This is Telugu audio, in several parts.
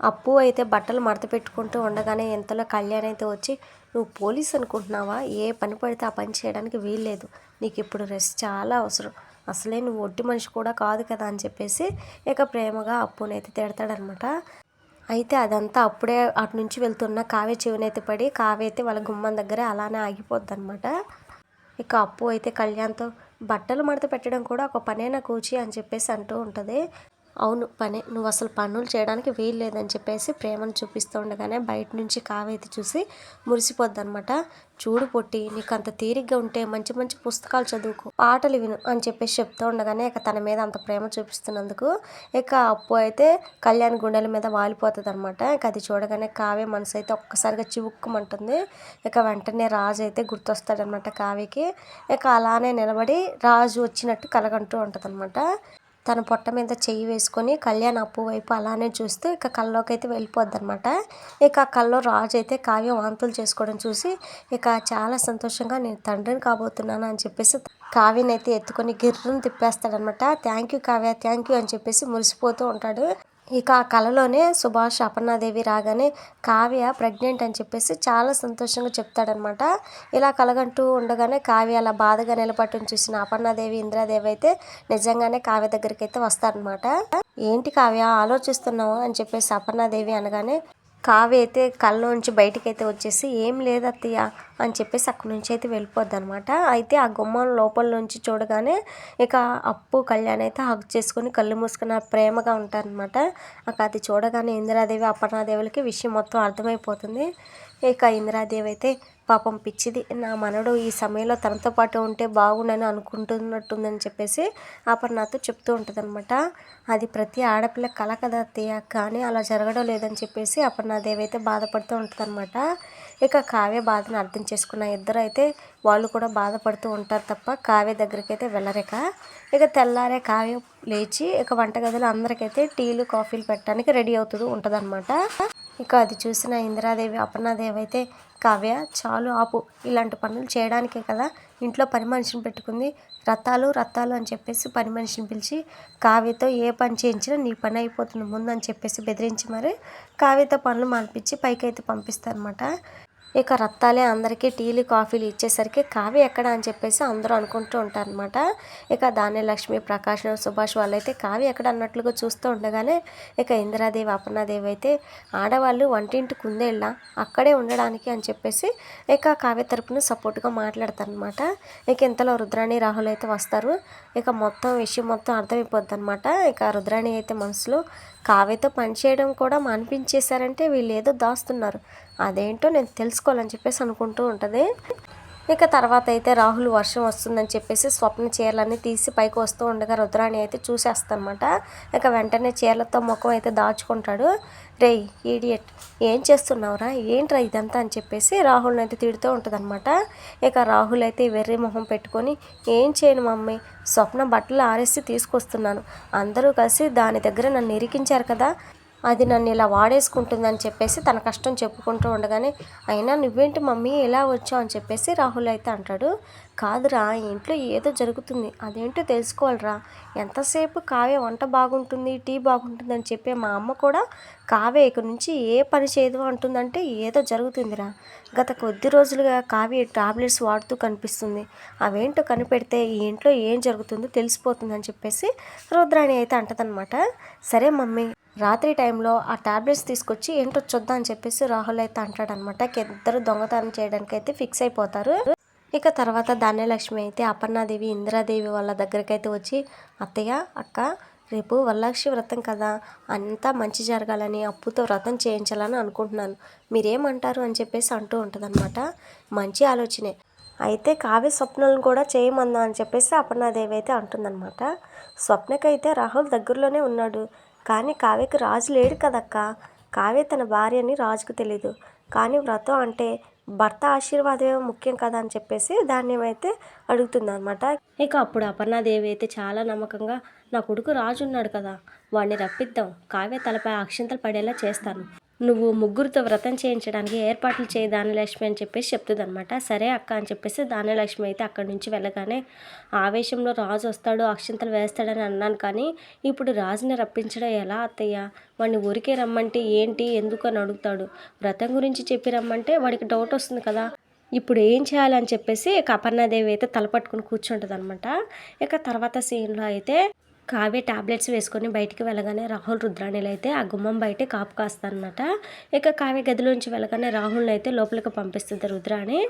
అప్పు అయితే బట్టలు మడత పెట్టుకుంటూ ఉండగానే ఇంతలో కళ్యాణ్ అయితే వచ్చి నువ్వు పోలీస్ అనుకుంటున్నావా? ఏ పని పడితే ఆ పని చేయడానికి వీల్లేదు. నీకు ఇప్పుడు రెస్ట్ చాలా అవసరం. అసలే నువ్వు ఒట్టి మనిషి కూడా కాదు కదా అని చెప్పేసి ఇక ప్రేమగా అప్పునైతే తిడతాడనమాట. అయితే అదంతా అప్పుడే అటు నుంచి వెళ్తున్న కావే చెవినైతే పడి కావే అయితే వాళ్ళ గుమ్మం దగ్గర అలానే ఆగిపోద్ది అనమాట ఇక అప్పు అయితే కళ్యాణ్తో బట్టలు మడత పెట్టడం కూడా ఒక పనేనా కూచి? అని చెప్పేసి అంటూ ఉంటుంది. అవును పనే నువ్వు అసలు పనులు చేయడానికి వీలు లేదని చెప్పేసి ప్రేమను చూపిస్తూ ఉండగానే బయట నుంచి కావైతే చూసి మురిసిపోద్ది అనమాట చూడు పొట్టి నీకు అంత తీరిగ్గా ఉంటే మంచి మంచి పుస్తకాలు చదువుకో పాటలు విను అని చెప్పేసి చెప్తూ ఉండగానే ఇక తన మీద అంత ప్రేమ చూపిస్తున్నందుకు ఇక అప్పు అయితే కళ్యాణ్ గుండెల మీద వాలిపోతుంది అనమాట ఇక అది చూడగానే కావ్య మనసు అయితే ఒక్కసారిగా చివుక్కుమంటుంది. ఇక వెంటనే రాజు అయితే గుర్తొస్తాడనమాట కావ్యకి. ఇక అలానే నిలబడి రాజు వచ్చినట్టు కలగంటూ ఉంటుంది అనమాట తన పొట్ట మీద చెయ్యి వేసుకొని కళ్యాణ్ అప్పు వైపు అలానే చూస్తూ ఇక కల్లోకి అయితే వెళ్ళిపోద్ది అనమాట ఇక ఆ కల్లో రాజు అయితే కావ్య వాంతులు చేసుకోవడం చూసి ఇక చాలా సంతోషంగా నేను తండ్రిని కాబోతున్నాను అని చెప్పేసి కావ్యని అయితే ఎత్తుకొని గిర్రను తిప్పేస్తాడనమాట thank you Kavya thank you అని చెప్పేసి మురిసిపోతూ ఉంటాడు. ఇక ఆ కళలోనే సుభాష్ అపర్ణాదేవి రాగానే కావ్య ప్రెగ్నెంట్ అని చెప్పేసి చాలా సంతోషంగా చెప్తాడనమాట ఇలా కలగంటూ ఉండగానే కావ్య అలా బాధగా నిలబట్టుని చూసిన అపర్ణాదేవి ఇంద్రాదేవి అయితే నిజంగానే కావ్య దగ్గరికి అయితే వస్తారనమాట ఏంటి కావ్య ఆలోచిస్తున్నావు అని చెప్పేసి అపర్ణాదేవి అనగానే కావ్య అయితే కళ్ళలోంచి బయటికి అయితే వచ్చేసి ఏం లేదు అత్తయ్య అని చెప్పేసి అక్కడి నుంచి అయితే వెళ్ళిపోద్ది అనమాట అయితే ఆ గుమ్మం లోపల నుంచి చూడగానే ఇక అప్పు కళ్యాణ్ అయితే హగ్ చేసుకుని కళ్ళు మూసుకున్న ప్రేమగా ఉంటారనమాట అక్క అది చూడగానే ఇందిరాదేవి అపర్ణాదేవులకి విషయం మొత్తం అర్థమైపోతుంది. ఇక ఇందిరాదేవి అయితే పాపం పిచ్చిది. నా మనడు ఈ సమయంలో తనతో పాటు ఉంటే బాగుండని అనుకుంటున్నట్టుందని చెప్పేసి అపర్ణతో చెప్తూ ఉంటుంది అనమాట అది ప్రతి ఆడపిల్ల కల కదా తీయ కానీ అలా జరగడం లేదని చెప్పేసి అపర్ణాదేవి నాదేవైతే బాధపడుతూ ఉంటుంది అనమాట ఇక కావ్య బాధను అర్థం చేసుకున్న ఇద్దరు అయితే వాళ్ళు కూడా బాధపడుతూ ఉంటారు తప్ప కావ్య దగ్గరికి అయితే వెళ్ళరిక. ఇక తెల్లారే కావ్య లేచి ఇక వంటగదిలో అందరికైతే టీలు కాఫీలు పెట్టడానికి రెడీ అవుతూ ఉంటుంది ఇక అది చూసిన ఇందిరాదేవి అపర్ణాదేవి అయితే కావ్య చాలు ఆపు. ఇలాంటి పనులు చేయడానికే కదా. ఇంట్లో పని మనిషిని పెట్టుకుంది. రత్తాలు రత్తాలు అని చెప్పేసి పని మనిషిని పిలిచి కావ్యతో ఏ పని చేయించినా నీ పని అయిపోతుంది. ముందు అని చెప్పేసి బెదిరించి మరి కావ్యతో పనులు మానిపించి పైకి అయితే పంపిస్తారనమాట ఇక రత్తాలే అందరికీ టీలు కాఫీలు ఇచ్చేసరికి కావ్య ఎక్కడ అని చెప్పేసి అందరూ అనుకుంటూ ఉంటారనమాట ఇక దాని లక్ష్మి ప్రకాష్ సుభాష్ వాళ్ళైతే కావ్య ఎక్కడ అన్నట్లుగా చూస్తూ ఉండగానే ఇక ఇందిరాదేవి అపర్ణాదేవి అయితే ఆడవాళ్ళు వంటింటి కుందేళ్ళ అక్కడే ఉండడానికి అని చెప్పేసి ఇక కావ్య తరపున సపోర్ట్గా మాట్లాడతారనమాట ఇక ఇంతలో రుద్రాణి రాహుల్ అయితే వస్తారు. ఇక మొత్తం విషయం మొత్తం అర్థమైపోద్ది అనమాట ఇక రుద్రాణి అయితే మనసులో కావ్యతో పనిచేయడం కూడా మానిపించేశారంటే వీళ్ళు ఏదో దాస్తున్నారు. అదేంటో నేను తెలుసుకోవాలని చెప్పేసి అనుకుంటూ ఉంటుంది. ఇక తర్వాత అయితే రాహుల్ వర్షం వస్తుందని చెప్పేసి స్వప్న చీరలన్నీ తీసి పైకి వస్తూ ఉండగా రుద్రాణి అయితే చూసేస్తానమాట ఇక వెంటనే చీరలతో ముఖం అయితే దాచుకుంటాడు. రే ఈడియట్ ఏం చేస్తున్నావురా? ఏంట్రా ఇదంతా అని చెప్పేసి రాహుల్ని అయితే తిడుతూ ఉంటుందన్నమాట. ఇక రాహుల్ అయితే వెర్రి మొహం పెట్టుకొని ఏం చేయను మమ్మీ స్వప్న బట్టలు ఆరేసి తీసుకొస్తున్నాను. అందరూ కలిసి దాని దగ్గర నన్ను ఇరికించారు కదా. అది నన్ను ఇలా వాడేసుకుంటుందని చెప్పేసి తన కష్టం చెప్పుకుంటూ ఉండగానే అయినా నువ్వేంటి మమ్మీ ఎలా వచ్చావు? అని చెప్పేసి రాహుల్ అయితే అంటాడు. కాదురా ఇంట్లో ఏదో జరుగుతుంది. అదేంటో తెలుసుకోవాలిరా. ఎంతసేపు కావే వంట బాగుంటుంది టీ బాగుంటుంది అని చెప్పే మా అమ్మ కూడా కావే ఇక నుంచి ఏ పని చేయదు అంటుందంటే ఏదో జరుగుతుందిరా. గత కొద్ది రోజులుగా కావ్య టాబ్లెట్స్ వాడుతూ కనిపిస్తుంది. అవేంటో కనిపెడితే ఈ ఇంట్లో ఏం జరుగుతుందో తెలిసిపోతుందని చెప్పేసి రుద్రాణి అయితే అంటదనమాట సరే మమ్మీ రాత్రి టైంలో ఆ ట్యాబ్లెట్స్ తీసుకొచ్చి ఏంటో చూద్దాం అని చెప్పేసి రాహుల్ అయితే అంటాడనమాట. ఇద్దరు దొంగతనం చేయడానికి అయితే ఫిక్స్ అయిపోతారు. ఇక తర్వాత ధాన్యలక్ష్మి అయితే అపర్ణాదేవి ఇందిరాదేవి వాళ్ళ దగ్గరికి అయితే వచ్చి అత్తయ్య అక్క రేపు వరలక్ష్మి వ్రతం కదా. అంతా మంచి జరగాలని అప్పుతో వ్రతం చేయించాలని అనుకుంటున్నాను. మీరేమంటారు? అని చెప్పేసి అంటూ ఉంటుందన్నమాట. మంచి ఆలోచనే. అయితే కావ్య స్వప్నాలను కూడా చేయమందా అని చెప్పేసి అపర్ణాదేవి అయితే అంటుందన్నమాట. స్వప్నకైతే రాహుల్ దగ్గరలోనే ఉన్నాడు. కానీ కావ్యకి రాజు లేడు కదక్క. కావ్య తన భార్య అని రాజుకు తెలీదు. కానీ వ్రతం అంటే భర్త ఆశీర్వాదమే ముఖ్యం కదా అని చెప్పేసి దాన్ని అయితే అడుగుతుంది అనమాట ఇక అప్పుడు అపర్ణాదేవి అయితే చాలా నమ్మకంగా నా కొడుకు రాజు ఉన్నాడు కదా వాడిని రప్పిద్దాం. కావ్య తలపై అక్షంతలు పడేలా చేస్తాను. నువ్వు ముగ్గురితో వ్రతం చేయించడానికి ఏర్పాట్లు చేయి దానిలక్ష్మి అని చెప్పేసి చెప్తుంది అనమాట సరే అక్క అని చెప్పేసి ధాన్యలక్ష్మి అయితే అక్కడి నుంచి వెళ్ళగానే ఆవేశంలో రాజు వస్తాడు అక్షింతలు వేస్తాడని అన్నాను కానీ ఇప్పుడు రాజుని రప్పించడం ఎలా అత్తయ్య? వాడిని ఊరికే రమ్మంటే ఏంటి? ఎందుకు అని అడుగుతాడు. వ్రతం గురించి చెప్పి రమ్మంటే వాడికి డౌట్ వస్తుంది కదా. ఇప్పుడు ఏం చేయాలని చెప్పేసి ఇక అపర్ణాదేవి అయితే తలపట్టుకుని కూర్చుంటుంది అనమాట ఇక తర్వాత సీన్లో అయితే కావ్య టాబ్లెట్స్ వేసుకొని బయటికి వెళ్ళగానే రాహుల్ రుద్రాణిలు అయితే ఆ గుమ్మం బయటే కాపు కాస్తారనమాట ఇక కావ్య గదిలోంచి వెళ్ళగానే రాహుల్ని అయితే లోపలికి పంపిస్తుంది రుద్రాణి.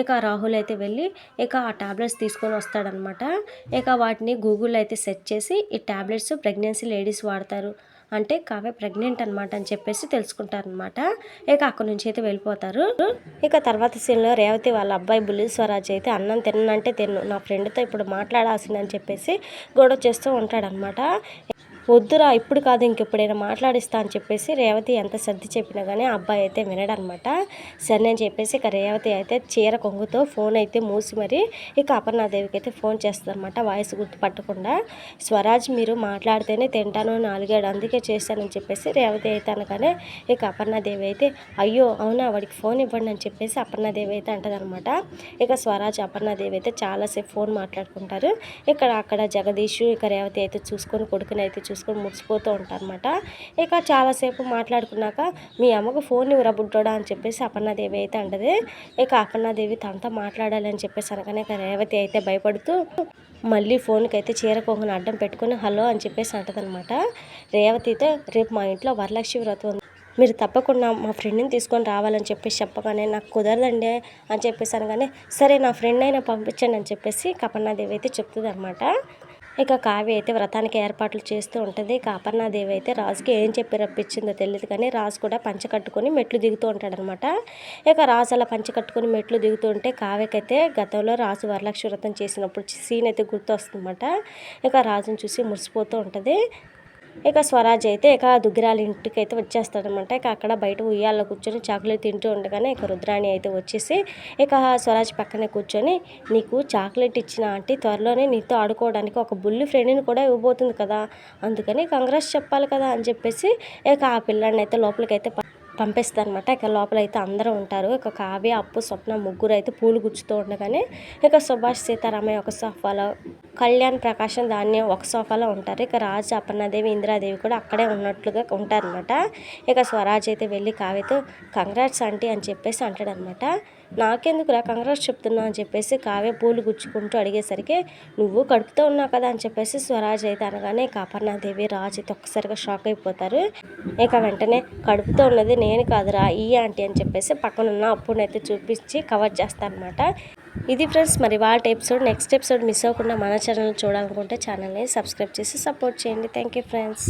ఇక రాహుల్ అయితే వెళ్ళి ఇక ఆ టాబ్లెట్స్ తీసుకొని వస్తాడనమాట. ఇక వాటిని గూగుల్లో అయితే సెర్చ్ చేసి ఈ టాబ్లెట్స్ ప్రెగ్నెన్సీ లేడీస్ వాడతారు. అంటే కావ్య ప్రెగ్నెంట్ అనమాట అని చెప్పేసి తెలుసుకుంటారనమాట ఇక అక్కడి నుంచి అయితే వెళ్ళిపోతారు. ఇక తర్వాత సీన్లో రేవతి వాళ్ళ అబ్బాయి బుల్లి స్వరాజ్ అయితే అన్నం తిన్నంటే తిన్ను నా ఫ్రెండ్తో ఇప్పుడు మాట్లాడాల్సిందని చెప్పేసి గొడవ చేస్తూ ఉంటాడనమాట వద్దురా ఇప్పుడు కాదు ఇంకెప్పుడైనా మాట్లాడిస్తా అని చెప్పేసి రేవతి ఎంత సర్ది చెప్పినా కానీ ఆ అబ్బాయి అయితే వినడనమాట సరే అని చెప్పేసి ఇక రేవతి అయితే చీర కొంగుతో ఫోన్ అయితే మూసి మరి ఇక అపర్ణాదేవికి అయితే ఫోన్ చేస్తుందన్నమాట వాయిస్ గుర్తుపట్టకుండా. స్వరాజ్ మీరు మాట్లాడితేనే తింటాను అని అలిగాడు. అందుకే చేశానని చెప్పేసి రేవతి అయితే అనగానే ఇక అపర్ణాదేవి అయితే అయ్యో అవునా వాడికి ఫోన్ ఇవ్వండి అని చెప్పేసి అపర్ణాదేవి అయితే అంటదనమాట ఇక స్వరాజ్ అపర్ణాదేవి అయితే చాలాసేపు ఫోన్ మాట్లాడుకుంటారు. ఇక్కడ అక్కడ జగదీష్ ఇక రేవతి అయితే చూసుకొని కొడుకుని అయితే చూసుకొని మురిసిపోతూ ఉంటారనమాట ఇక చాలాసేపు మాట్లాడుకున్నాక మీ అమ్మకు ఫోన్ ఇవ్వరా బుడ్డోడా అని చెప్పేసి అపర్ణాదేవి అయితే అంటది. ఇక అపర్ణాదేవి తనతో మాట్లాడాలని చెప్పేసి అనగానే ఇక రేవతి అయితే భయపడుతూ మళ్ళీ ఫోన్కి అయితే చీర అడ్డం పెట్టుకుని హలో అని చెప్పేసి అంటదనమాట రేవతి అయితే రేపు మా ఇంట్లో వరలక్ష్మి వ్రతం ఉంది. మీరు తప్పకుండా మా ఫ్రెండ్ని తీసుకొని రావాలని చెప్పేసి చెప్పగానే నాకు కుదరదండి అని చెప్పేసి అనగానే సరే నా ఫ్రెండ్ అయినా పంపించండి అని చెప్పేసి కపర్ణాదేవి అయితే చెప్తుంది అనమాట ఇక కావ్య అయితే వ్రతానికి ఏర్పాట్లు చేస్తూ ఉంటుంది. ఇక అపర్ణాదేవి అయితే రాజుకి ఏం చెప్పి రప్పించిందో తెలియదు కానీ రాజు కూడా పంచ కట్టుకొని మెట్లు దిగుతూ ఉంటాడనమాట. ఇక రాజు అలా పంచ కట్టుకొని మెట్లు దిగుతూ ఉంటే కావ్యకైతే గతంలో రాజు వరలక్ష్మి వ్రతం చేసినప్పుడు సీన్ అయితే గుర్తు వస్తుందన్నమాట ఇక రాజుని చూసి మురిసిపోతూ ఉంటుంది. ఇక స్వరాజ్ అయితే ఇక దుగ్గిరాల ఇంటికి అయితే వచ్చేస్తాడనమాట. ఇక అక్కడ బయట ఉయ్యాల్లో కూర్చొని చాక్లెట్ తింటూ ఉండగానే ఇక రుద్రాణి అయితే వచ్చేసి ఇక స్వరాజ్ పక్కనే కూర్చొని నీకు చాక్లెట్ ఇచ్చిన ఆంటీ త్వరలోనే నీతో ఆడుకోవడానికి ఒక బుల్లి ఫ్రెండ్ని కూడా ఇవ్వబోతుంది కదా. అందుకని కంగ్రెస్ చెప్పాలి కదా అని చెప్పేసి ఇక ఆ పిల్లాడిని అయితే లోపలికి అయితే పంపిస్తారనమాట. ఇక లోపల అయితే అందరూ ఉంటారు. ఇక కావ్య అప్పు స్వప్న ముగ్గురు అయితే పూలు గుచ్చుతూ ఉండగానే ఇక సుభాష్ సీతారామయ్య ఒక సోఫాలో కళ్యాణ్ ప్రకాశం దాన్ని ఒక సోఫాలో ఉంటారు. ఇక రాజు అపర్ణాదేవి ఇందిరాదేవి కూడా అక్కడే ఉన్నట్లుగా ఉంటారనమాట ఇక స్వరాజ్ అయితే వెళ్ళి కావ్యతో కంగ్రాట్స్ ఆంటీ అని చెప్పేసి అంటాడనమాట నాకెందుకురా కంగ్రాట్స్ చెప్తున్నా అని చెప్పేసి కావ్య పూలు గుచ్చుకుంటూ అడిగేసరికి నువ్వు కడుపుతో ఉన్నావు కదా అని చెప్పేసి స్వరాజ్ అయితే అనగానే ఇక అపర్ణాదేవి రాజు అయితే ఒక్కసారిగా షాక్ అయిపోతారు. ఇక వెంటనే కడుపుతో ఉన్నది నేను కాదురా ఈ ఆంటీ అని చెప్పేసి పక్కనున్న అప్పునైతే చూపించి కవర్ చేస్తానమాట ఇది ఫ్రెండ్స్ మరి వాళ్ళ ఎపిసోడ్ నెక్స్ట్ ఎపిసోడ్ మిస్ అవ్వకుండా మన ఛానల్ చూడాలనుకుంటే ఛానల్ని సబ్స్క్రైబ్ చేసి సపోర్ట్ చేయండి. Thank you friends